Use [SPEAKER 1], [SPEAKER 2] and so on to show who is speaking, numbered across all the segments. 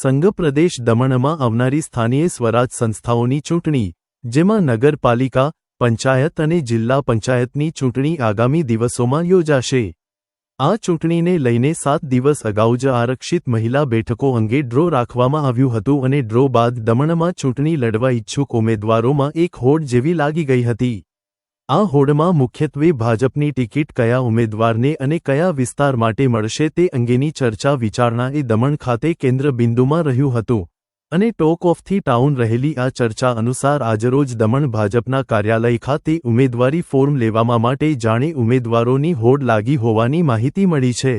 [SPEAKER 1] સંઘ પ્રદેશ દમણમાં આવનારી સ્થાનીય સ્વરાજ સંસ્થાઓની ચૂંટણી, જેમાં નગરપાલિકા, પંચાયત અને જિલ્લા પંચાયતની ચૂંટણી આગામી દિવસોમાં યોજાશે. આ ચૂંટણીને લઈને સાત દિવસ અગાઉ જ આરક્ષિત મહિલા બેઠકો અંગે ડ્રો રાખવામાં આવ્યું હતું અને ડ્રો બાદ દમણમાં ચૂંટણી લડવા ઇચ્છુક ઉમેદવારોમાં એક હોડ જેવી લાગી ગઈ હતી. આ હોડમાં મુખ્યત્વે ભાજપની ટિકિટ કયા ઉમેદવારને અને કયા વિસ્તાર માટે મળશે તે અંગેની ચર્ચા વિચારણા એ દમણ ખાતે કેન્દ્ર બિંદુમાં રહ્યું હતું. અને ટોક ઓફથી ટાઉન રહેલી આ ચર્ચા અનુસાર આજરોજ દમણ ભાજપના કાર્યાલય ખાતે ઉમેદવારી ફોર્મ લેવામાં માટે જાણે ઉમેદવારોની હોડ લાગી હોવાની માહિતી મળી છે.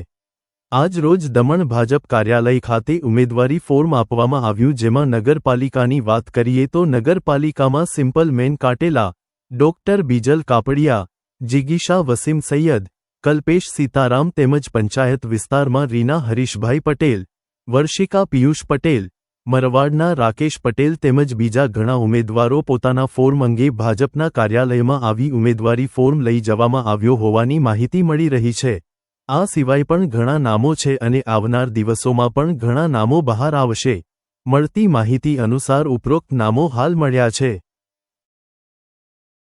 [SPEAKER 1] આજરોજ દમણ ભાજપ કાર્યાલય ખાતે ઉમેદવારી ફોર્મ આપવામાં આવ્યું જેમાં નગરપાલિકાની વાત કરીએ તો નગરપાલિકામાં સિમ્પલ મેન કાટેલા ડોક્ટર બીજલ કાપડિયા, જિગીશા વસીમ સૈયદ, કલ્પેશ સીતારામ તેમજ પંચાયત વિસ્તારમાં રીના હરીશભાઈ પટેલ, વર્ષિકા પિયુષ પટેલ, મરવાડના રાકેશ પટેલ તેમજ બીજા ઘણા ઉમેદવારો પોતાના ફોર્મ અંગે ભાજપના કાર્યાલયમાં આવી ઉમેદવારી ફોર્મ લઈ જવામાં આવ્યો હોવાની માહિતી મળી રહી છે. આ સિવાય પણ ઘણા નામો છે અને આવનાર દિવસોમાં પણ ઘણા નામો બહાર આવશે. મળતી માહિતી અનુસાર ઉપરોક્ત નામો હાલ મળ્યા છે.